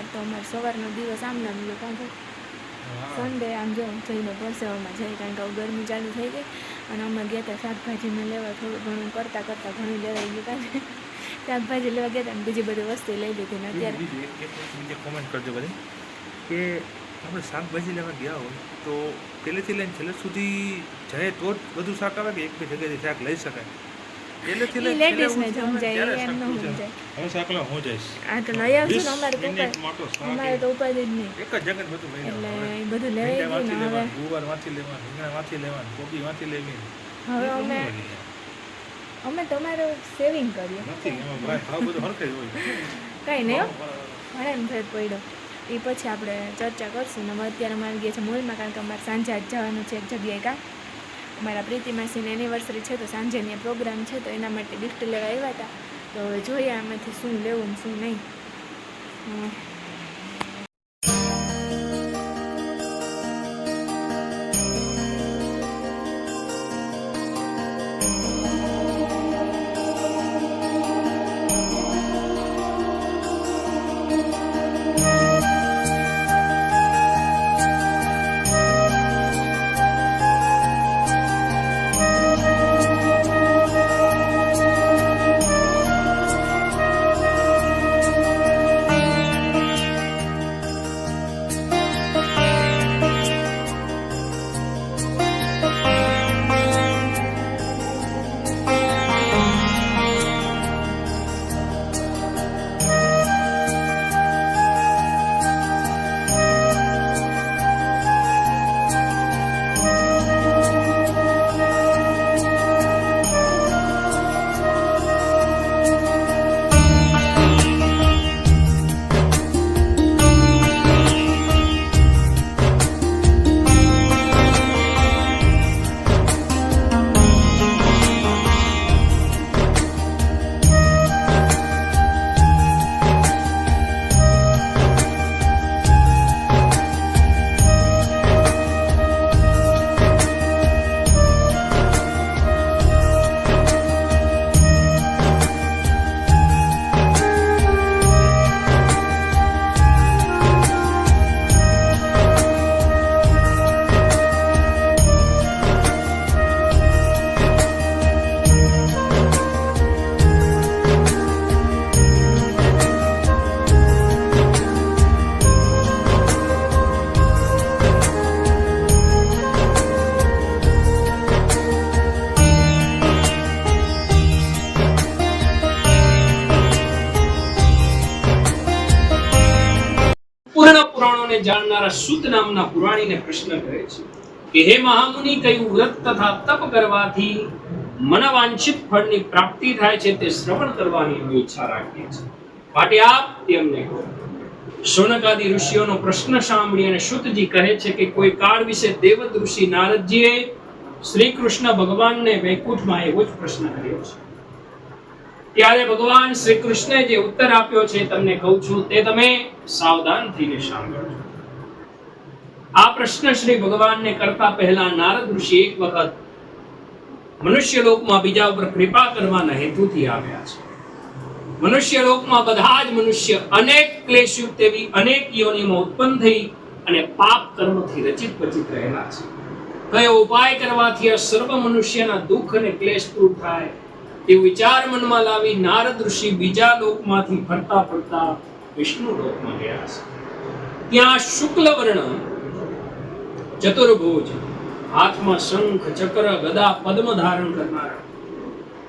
આજ તો અમારે સવારનો દિવસ આમ નામ ગયો કારણ કે સન્ડે આમ જો જઈને પરસેવામાં જાય કારણ કે ગરમી ચાલુ થઈ ગઈ અને અમે ગયા હતા શાકભાજીને લેવા થોડું ઘણું કરતાં કરતાં ઘણું લેવાઈ ગયું કારણ કે શાકભાજી લેવા ગયા હતા બીજી બધી વસ્તુ લઈ લીધી ને અત્યારે. કોમેન્ટ કરજો બધી. કે આપણે શાકભાજી લેવા ગયા હોય તો પહેલેથી લઈને છેલ્લે સુધી જાય તો જ બધું શાક આવે કે એક બે જગ્યાએથી શાક લઈ શકાય? પહેલેથી ઈ લઈને છેલ્લે ladies ને સુધી આવે સમજાય, એમ ન સમજાય. હવે શાક હું જઈશ. આ તો લઈ આવશું ને અમારે તો અમારે તો ઉપાય જ નહીં. એક જ જગ્યાએ બધું એટલે બધું ને હવે ગુવારમાંથી લેવાનું રીંગણા માંથી લેવાનું કોબી માંથી લેવી. હવે અમે અમે તમારું સેવિંગ કરીએ. નથી એમાં ભાઈ ભાવ બધું હરખે હોય. કાંઈ નહીં હો. ઘણા એમ ફેર પડ્યો. એ પછી આપણે ચર્ચા કરશું ને અત્યારે અમારે ગયા છે મોલમાં કારણ કે અમારે સાંજે જ જવાનું છે એક જગ્યાએ કાં. અમારા પ્રીતિ માસીની એનિવર્સરી છે, તો સાંજેની પ્રોગ્રામ છે, તો એના માટે ગિફ્ટ લેવા આવ્યા હતા. તો હવે જોઈએ આમાંથી શું લેવું શું નહીં. પુરાણોને જાણનારા શુદ્ધ નામના પુરાણીને પ્રશ્ન કરે છે કે હે મહામુનિ, કયું વ્રત તથા તપ કરવાથી મનવાંછિત ફળની પ્રાપ્તિ થાય છે તે શ્રવણ કરવાની અમે ઈચ્છા રાખીએ છીએ. માટે આપ તેમને કહો. શૌનકાદી ઋષિઓનો પ્રશ્ન સાંભળી અને શુદ્ધજી કહે છે કે કોઈ કાળ વિશે દેવદ ઋષિ નારદજીએ શ્રી કૃષ્ણ ભગવાનને વૈકુંઠમાં એવો જ પ્રશ્ન કર્યો છે. ત્યારે ભગવાન શ્રી કૃષ્ણે જે ઉત્તર આપ્યો છે તમને કહું છું, તે તમે સાવધાન થઈને સાંભળજો. આ પ્રશ્ન શ્રી ભગવાનને કરતા પહેલા નારદ ઋષિ એક વખત મનુષ્ય લોકમાં બીજા ઉપર કૃપા કરવાના હેતુથી આવ્યા છે. મનુષ્ય લોકમાં બધા જ મનુષ્ય અનેક ક્લેશયુક્ત એવી અનેક યોનિમાં ઉત્પન્ન થઈ અને પાપ કર્મથી રચિત પચિત રહેલા છે. કયો ઉપાય કરવાથી આ સર્વ મનુષ્યના દુઃખ અને ક્લેશ દૂર થાય? તે વિચાર મનમાં લાવી નારદ ઋષિ બીજા લોકમાંથી ફરતા ફરતા વિષ્ણુ લોકમાં ગયા છે ત્યાં શુક્લ વર્ણ ચતુર્ભુજ, હાથમાં શંખ, ચક્ર, ગદા, પદ્મ ધારણ કરનારા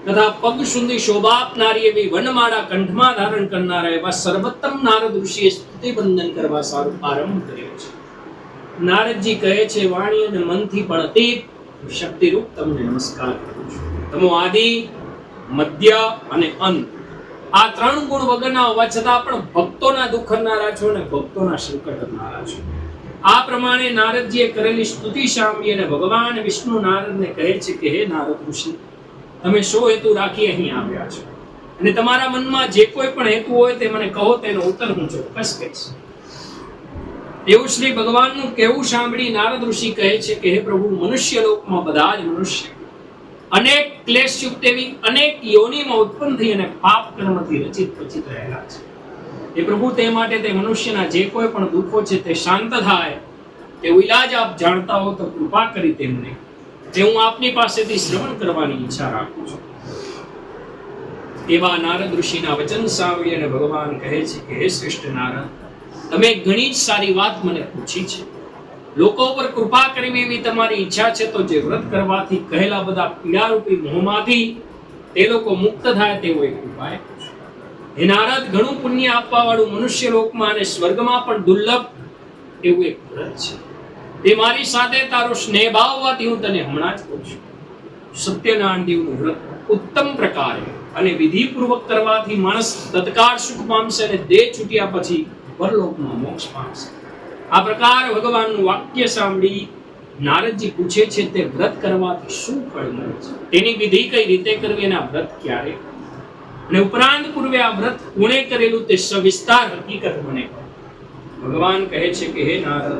તથા પગ સુધી શોભા આપનારી એવી વનમાળા કંઠમાં ધારણ કરનારા એવા સર્વોત્તમ નારદ ઋષિએ સ્તુતિ વંદન કરવા સારું આરંભ કર્યો છે. નારદજી કહે છે, વાણી અને મનથી પણ અતીત શક્તિરૂપ તમને નમસ્કાર કરું છું. તમો આદિ મધ્ય અને અંત આ ત્રણ ગુણ વગરના હોવા છતાં પણ ભક્તોના દુઃખ હરનારા છો અને ભક્તોના સંકટ હરનારા છો. આ પ્રમાણે નારદજીએ કરેલી સ્તુતિ સાંભળી અને ભગવાન વિષ્ણુ નારદને કહે છે કે, હે નારદ ઋષિ, તમે શો હેતુ રાખી અહીં આવ્યા છો. અને તમારા મનમાં જે કોઈ પણ હેતુ હોય તે મને કહો, તેનો ઉત્તર હું ચોક્કસ કહીશ. એવું શ્રી ભગવાનનું કહેવું સાંભળી નારદ ઋષિ કહે છે કે, હે પ્રભુ મનુષ્ય લોકમાં બધા જ મનુષ્ય અનેક ક્લેશયુક્ત એવી અનેક યોનિમાં ઉત્પન્ન થઈ અને પાપ કર્મથી રચિત પચિત રહેલા છે. એ પ્રભુ તે માટે તે મનુષ્યના જે કોઈ પણ દુઃખો છે તે શાંત થાય, તેવો ઈલાજ આપ જાણતા હો તો કૃપા કરી તેમને તે હું આપની પાસેથી શ્રવણ કરવાની ઈચ્છા રાખું છું. એવા નારદ ઋષિના વચન સાંભળી અને ભગવાન કહે છે કે, હે શ્રેષ્ઠ નારદ, તમે ઘણી જ સારી વાત મને પૂછી છે. લોકો પર કૃપા કરીને એવી તમારી ઈચ્છા છે તો જે વ્રત કરવાથી કહેલા બધા પીડારૂપી મોહમાંથી તે લોકો મુક્ત થાય તેવો એક ઉપાય. હે નારદ, ઘણું પુણ્ય આપવા વાળું મનુષ્ય લોકમાં અને સ્વર્ગમાં પણ દુર્લભ એવું એક વ્રત છે. તે મારી સાથે તારો સ્નેહ ભાવવાથી હું તને હમણાં જ કહું છું. સત્યનારાયણ દેવનું વ્રત ઉત્તમ પ્રકારે અને વિધિપૂર્વક કરવાથી માણસ તત્કાળ સુખ પામશે અને દેહ છૂટ્યા પછી પરલોકમાં મોક્ષ પામશે. આ પ્રકાર ભગવાનનું વાક્ય સાંભળી નારદજી પૂછે છે, તે વ્રત કરવાથી શું ફળ મળે છે? તેની વિધિ કઈ રીતે કરવી એના વ્રત ક્યારે? અને ઉપરાંત પૂર્વે આ વ્રત કોણે કરેલું તે સવિસ્તાર હકીકત મને ભગવાન કહે છે કે, હે નારદ